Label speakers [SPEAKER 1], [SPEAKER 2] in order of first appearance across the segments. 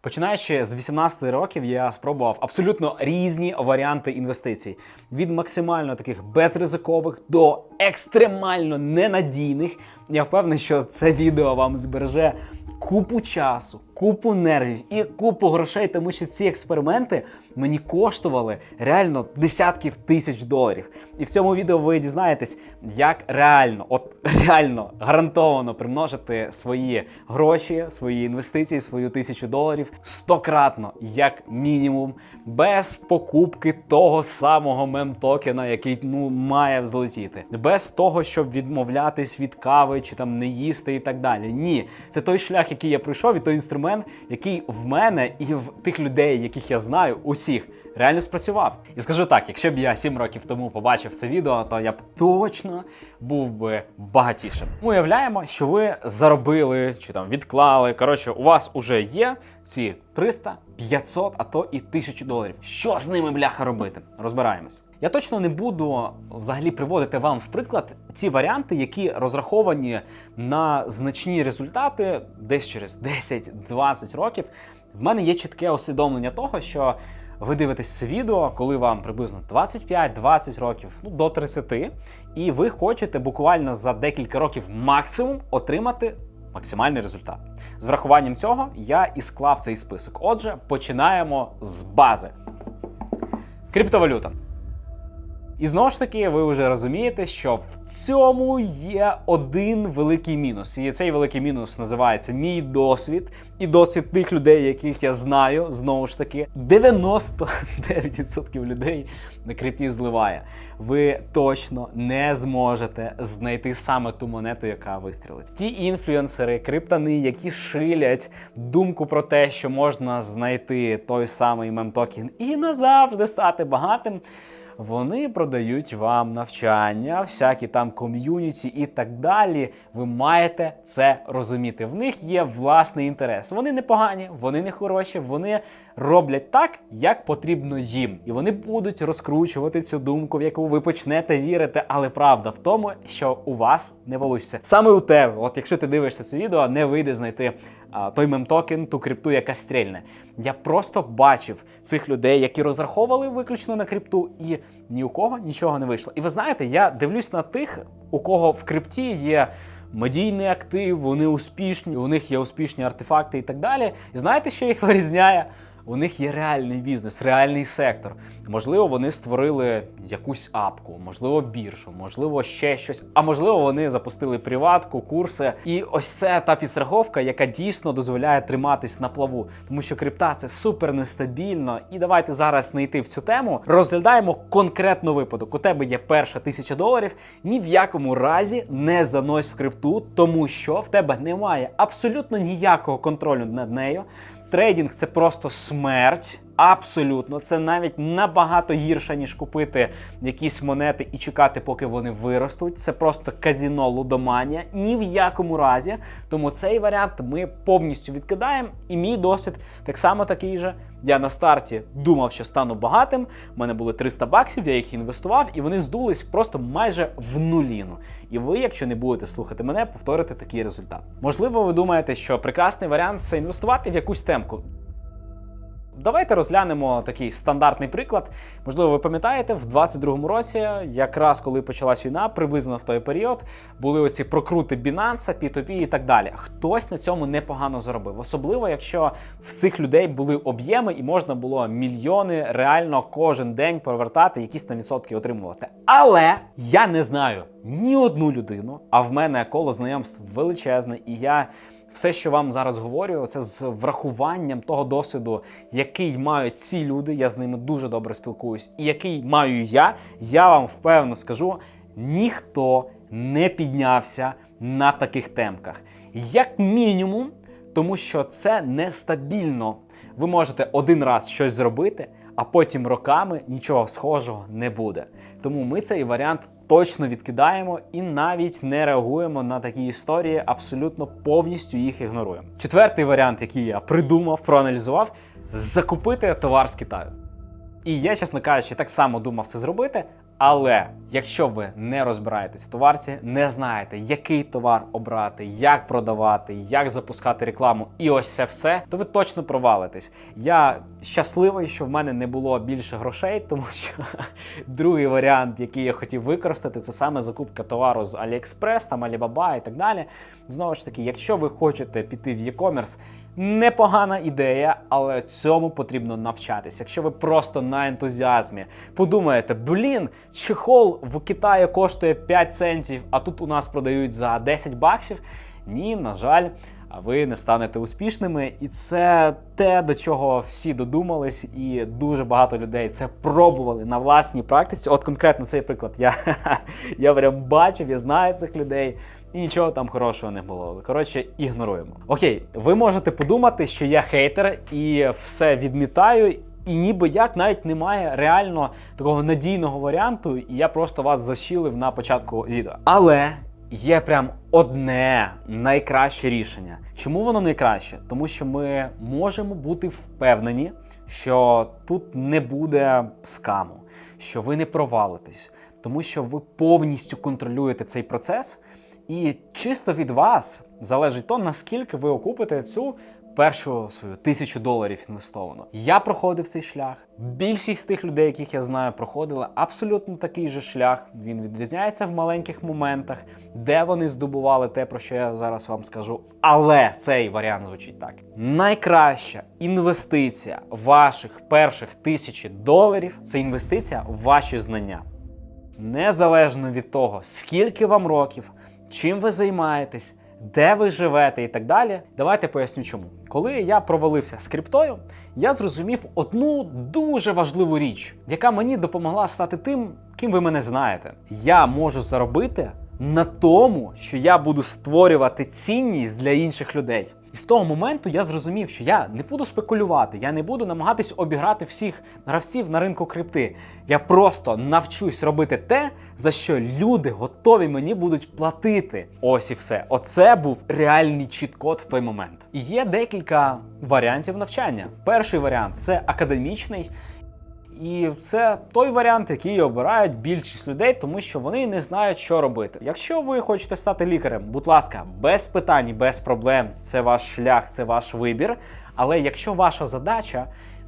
[SPEAKER 1] Починаючи з 18 років, я спробував абсолютно різні варіанти інвестицій: від максимально таких безризикових до екстремально ненадійних. Я впевнений, що це відео вам збереже купу часу, купу нервів і купу грошей, тому що ці експерименти мені коштували реально десятків тисяч доларів. І в цьому відео ви дізнаєтесь, як реально, от реально гарантовано примножити свої гроші, свої інвестиції, свою тисячу доларів стократно, як мінімум, без покупки того самого мем-токена, який ну має взлетіти, без того, щоб відмовлятись від кави чи там не їсти і так далі. Ні, це той шлях, який я пройшов, і той інструмент, який в мене і в тих людей, яких я знаю, усіх. Реально спрацював. І скажу так: якщо б я 7 років тому побачив це відео, то я б точно був би багатішим. Ми уявляємо, що ви заробили чи там відклали. Коротше, у вас уже є ці 300, 500, а то і 1000 доларів. Що з ними бляха робити? Розбираємось. Я точно не буду взагалі приводити вам в приклад ці варіанти, які розраховані на значні результати десь через 10-20 років. В мене є чітке усвідомлення того, що ви дивитесь це відео, коли вам приблизно 25-20 років, ну до 30, і ви хочете буквально за декілька років максимум отримати максимальний результат. З врахуванням цього я і склав цей список. Отже, починаємо з бази. Криптовалюта. І знову ж таки, ви вже розумієте, що в цьому є один великий мінус. І цей великий мінус називається мій досвід і досвід тих людей, яких я знаю. Знову ж таки, 99% людей на крипті зливає. Ви точно не зможете знайти саме ту монету, яка вистрілить. Ті інфлюенсери, криптани, які шилять думку про те, що можна знайти той самий мемтокен і назавжди стати багатим. Вони продають вам навчання, всякі там ком'юніті і так далі. Ви маєте це розуміти. В них є власний інтерес. Вони не погані, вони не хороші, вони роблять так, як потрібно їм. І вони будуть розкручувати цю думку, в яку ви почнете вірити. Але правда в тому, що у вас не вийде. Саме у тебе, от якщо ти дивишся це відео, не вийде знайти той мемтокен, ту крипту, яка стрільне. Я просто бачив цих людей, які розраховували виключно на крипту, і ні у кого нічого не вийшло. І ви знаєте, я дивлюсь на тих, у кого в крипті є. Медійний актив, вони успішні, у них є успішні артефакти і так далі. І знаєте, що їх вирізняє? У них є реальний бізнес, реальний сектор. Можливо, вони створили якусь апку, можливо, біржу, можливо, ще щось. А можливо, вони запустили приватку, курси. І ось це та підстраховка, яка дійсно дозволяє триматись на плаву, тому що крипта це супер нестабільно. І давайте зараз не йти в цю тему. Розглядаємо конкретно випадок. У тебе є перша тисяча доларів. Ні в якому разі не занось в крипту, тому що в тебе немає абсолютно ніякого контролю над нею. Трейдинг це просто смерть. Абсолютно, це навіть набагато гірше, ніж купити якісь монети і чекати, поки вони виростуть. Це просто казіно лудоманія. Ні в якому разі. Тому цей варіант ми повністю відкидаємо. І мій досвід так само такий же. Я на старті думав, що стану багатим. У мене були 300 баксів, я їх інвестував, і вони здулись просто майже в нуліну. І ви, якщо не будете слухати мене, повторите такий результат. Можливо, ви думаєте, що прекрасний варіант це інвестувати в якусь темку. Давайте розглянемо такий стандартний приклад. Можливо, ви пам'ятаєте, в 22-му році, якраз коли почалась війна, приблизно в той період, були оці прокрути Binance, P2P і так далі. Хтось на цьому непогано заробив, особливо якщо в цих людей були об'єми і можна було мільйони реально кожен день повертати, якісь там відсотки отримувати. Але я не знаю ні одну людину, а в мене коло знайомств величезне, і я. Все, що вам зараз говорю, це з врахуванням того досвіду, який мають ці люди. Я з ними дуже добре спілкуюсь, і який маю я. Я вам впевнено скажу: ніхто не піднявся на таких темках. Як мінімум, тому що це нестабільно. Ви можете один раз щось зробити, а потім роками нічого схожого не буде. Тому ми цей варіант точно відкидаємо і навіть не реагуємо на такі історії, абсолютно повністю їх ігноруємо. Четвертий варіант, який я придумав, проаналізував, закупити товар з Китаю. І я, чесно кажучи, так само думав це зробити, Але якщо ви не розбираєтесь в товарці, не знаєте, який товар обрати, як продавати, як запускати рекламу, і ось це все, то ви точно провалитесь. Я щасливий, що в мене не було більше грошей, тому що другий варіант, який я хотів використати, це саме закупка товару з AliExpress, там Alibaba і так далі. Знову ж таки, якщо ви хочете піти в e-commerce, Непогана ідея, але цьому потрібно навчатись. Якщо ви просто на ентузіазмі подумаєте, блін, чехол в Китаї коштує 5 центів, а тут у нас продають за 10 баксів. Ні, на жаль, а ви не станете успішними. І це те, до чого всі додумались, і дуже багато людей це пробували на власній практиці. От конкретно цей приклад я, я прям бачив, я знаю цих людей. І нічого там хорошого не було. Коротше, ігноруємо. Окей, ви можете подумати, що я хейтер і все відмітаю. І ніби як навіть немає реально такого надійного варіанту, і я просто вас защілив на початку відео. Але є прям одне найкраще рішення. Чому воно найкраще? Тому що ми можемо бути впевнені, що тут не буде скаму, що ви не провалитесь, тому що ви повністю контролюєте цей процес. І чисто від вас залежить то, наскільки ви окупите цю першу свою тисячу доларів інвестовано. Я проходив цей шлях. Більшість тих людей, яких я знаю, проходили абсолютно такий же шлях. Він відрізняється в маленьких моментах, де вони здобували те, про що я зараз вам скажу. Але цей варіант звучить так: найкраща інвестиція ваших перших тисячі доларів це інвестиція в ваші знання. Незалежно від того, скільки вам років, чим ви займаєтесь, де ви живете і так далі. Давайте поясню чому. Коли я провалився з криптою, я зрозумів одну дуже важливу річ, яка мені допомогла стати тим, ким ви мене знаєте. Я можу заробити на тому, що я буду створювати цінність для інших людей. І з того моменту я зрозумів, що я не буду спекулювати, я не буду намагатись обіграти всіх гравців на ринку крипти. Я просто навчусь робити те, за що люди готові мені будуть платити. Ось і все. Оце був реальний чіт-код в той момент. І є декілька варіантів навчання. Перший варіант це академічний. І це той варіант, який обирають більшість людей, тому що вони не знають, що робити. Якщо ви хочете стати лікарем, будь ласка, без питань, без проблем, це ваш шлях, це ваш вибір. Але якщо ваша задача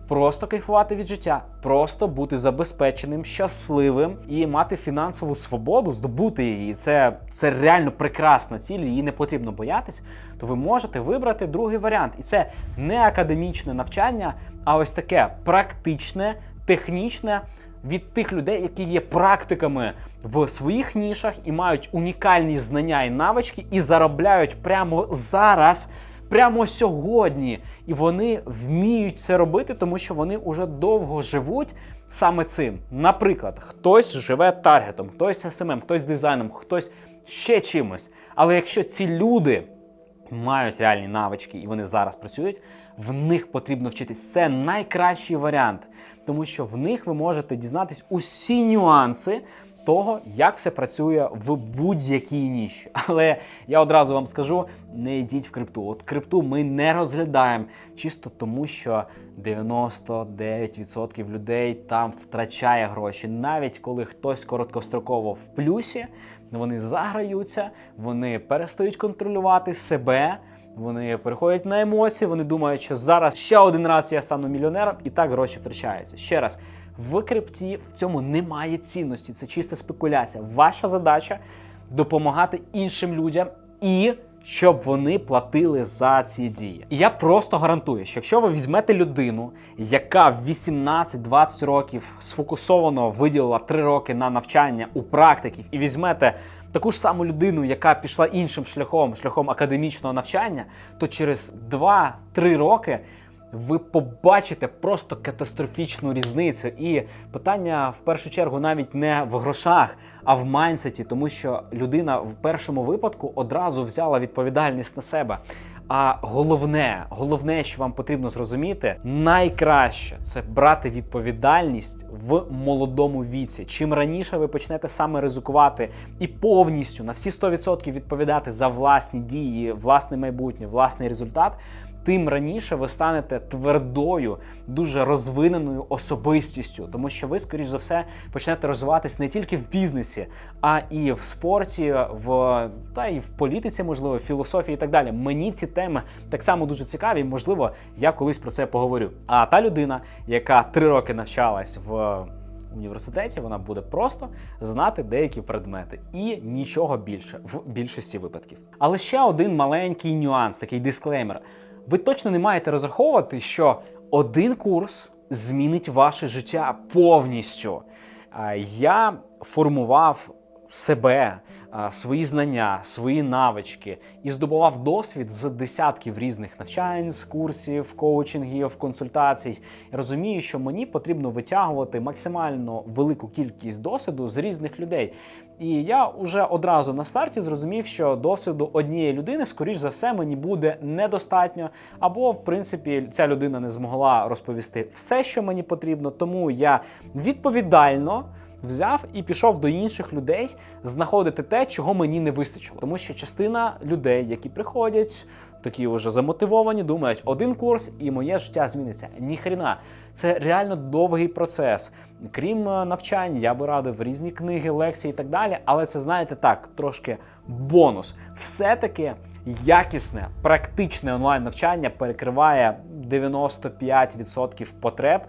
[SPEAKER 1] просто кайфувати від життя, просто бути забезпеченим, щасливим і мати фінансову свободу, здобути її, це, це реально прекрасна ціль, її не потрібно боятись, то ви можете вибрати другий варіант. І це не академічне навчання, а ось таке практичне технічне від тих людей, які є практиками в своїх нішах і мають унікальні знання і навички, і заробляють прямо зараз. Прямо сьогодні, і вони вміють це робити, тому що вони вже довго живуть саме цим. Наприклад, хтось живе таргетом, хтось СММ, хтось дизайном, хтось ще чимось. Але якщо ці люди мають реальні навички і вони зараз працюють, в них потрібно вчитись. Це найкращий варіант, тому що в них ви можете дізнатись усі нюанси. Того, як все працює в будь-якій ніші. Але я одразу вам скажу: не йдіть в крипту. От крипту ми не розглядаємо чисто тому, що 99% людей там втрачає гроші. Навіть коли хтось короткостроково в плюсі, вони заграються, вони перестають контролювати себе. Вони переходять на емоції, вони думають, що зараз ще один раз я стану мільйонером, і так гроші втрачаються. Ще раз, в крипті в цьому немає цінності, це чиста спекуляція. Ваша задача допомагати іншим людям і щоб вони платили за ці дії. І я просто гарантую, що якщо ви візьмете людину, яка в 18-20 років сфокусовано виділила 3 роки на навчання у практиків, і візьмете таку ж саму людину, яка пішла іншим шляхом, шляхом академічного навчання, то через 2-3 роки. Ви побачите просто катастрофічну різницю. І питання в першу чергу навіть не в грошах, а в майнсеті, тому що людина в першому випадку одразу взяла відповідальність на себе. А головне, головне, що вам потрібно зрозуміти, найкраще це брати відповідальність в молодому віці. Чим раніше ви почнете саме ризикувати і повністю на всі 100% відповідати за власні дії, власне майбутнє, власний результат тим раніше ви станете твердою, дуже розвиненою особистістю, тому що ви, скоріш за все, почнете розвиватись не тільки в бізнесі, а і в спорті, в та і в політиці, можливо, в філософії і так далі. Мені ці теми так само дуже цікаві. Можливо, я колись про це поговорю. А та людина, яка три роки навчалась в університеті, вона буде просто знати деякі предмети і нічого більше в більшості випадків. Але ще один маленький нюанс, такий дисклеймер. Ви точно не маєте розраховувати, що один курс змінить ваше життя повністю. Я формував себе, свої знання, свої навички і здобував досвід з десятків різних навчань, з курсів, коучингів, консультацій. І розумію, що мені потрібно витягувати максимально велику кількість досвіду з різних людей. І я вже одразу на старті зрозумів, що досвіду однієї людини, скоріш за все, мені буде недостатньо, або, в принципі, ця людина не змогла розповісти все, що мені потрібно. Тому я відповідально взяв і пішов до інших людей знаходити те, чого мені не вистачило. Тому що частина людей, які приходять, такі вже замотивовані, думають, один курс і моє життя зміниться. Ніхрена, це реально довгий процес. Крім е, навчань, я би радив різні книги, лекції і так далі. Але це знаєте так, трошки бонус. Все-таки якісне, практичне онлайн навчання перекриває 95% потреб.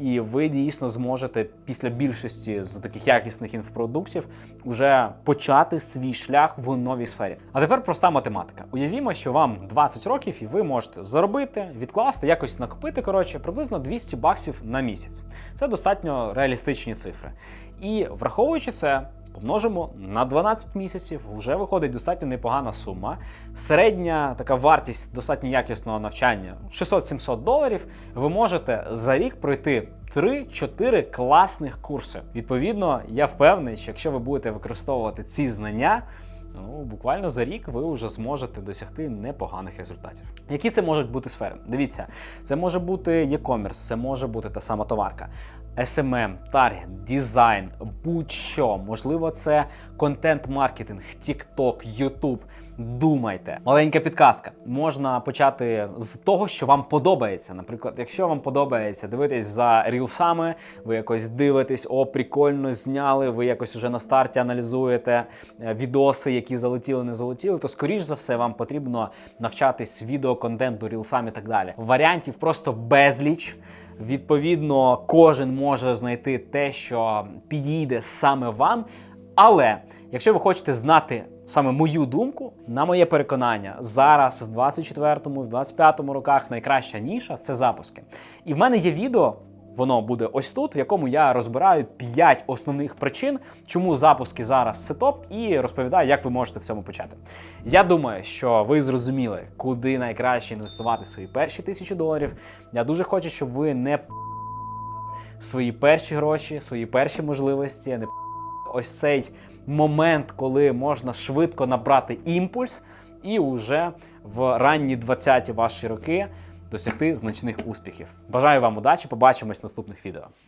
[SPEAKER 1] І ви дійсно зможете після більшості з таких якісних інфопродуктів вже почати свій шлях в новій сфері. А тепер проста математика. Уявімо, що вам 20 років, і ви можете заробити, відкласти, якось накопити коротше приблизно 200 баксів на місяць. Це достатньо реалістичні цифри. І враховуючи це. Помножимо на 12 місяців, вже виходить достатньо непогана сума. Середня така вартість достатньо якісного навчання 600-700 доларів. Ви можете за рік пройти 3-4 класних курси. Відповідно, я впевнений, що якщо ви будете використовувати ці знання. Ну, буквально за рік ви вже зможете досягти непоганих результатів. Які це можуть бути сфери? Дивіться, це може бути e-commerce, це може бути та сама товарка, SMM, таргет, дизайн, будь-що. Можливо, це контент-маркетинг, TikTok, YouTube. Думайте, маленька підказка. Можна почати з того, що вам подобається. Наприклад, якщо вам подобається дивитись за рілсами, ви якось дивитесь, о, прикольно зняли. Ви якось уже на старті аналізуєте е, відоси, які залетіли, не залетіли, то скоріш за все вам потрібно навчатись відеоконтенту, рілсам і так далі. Варіантів просто безліч. Відповідно, кожен може знайти те, що підійде саме вам. Але якщо ви хочете знати саме мою думку, на моє переконання, зараз в 24-му, в 25-му роках найкраща ніша це запуски. І в мене є відео. Воно буде ось тут, в якому я розбираю 5 основних причин, чому запуски зараз це і розповідаю, як ви можете в цьому почати. Я думаю, що ви зрозуміли, куди найкраще інвестувати свої перші тисячі доларів. Я дуже хочу, щоб ви не свої перші гроші, свої перші можливості, не ось цей момент, коли можна швидко набрати імпульс, і уже в ранні 20-ті ваші роки досягти значних успіхів. Бажаю вам удачі, побачимось в наступних відео.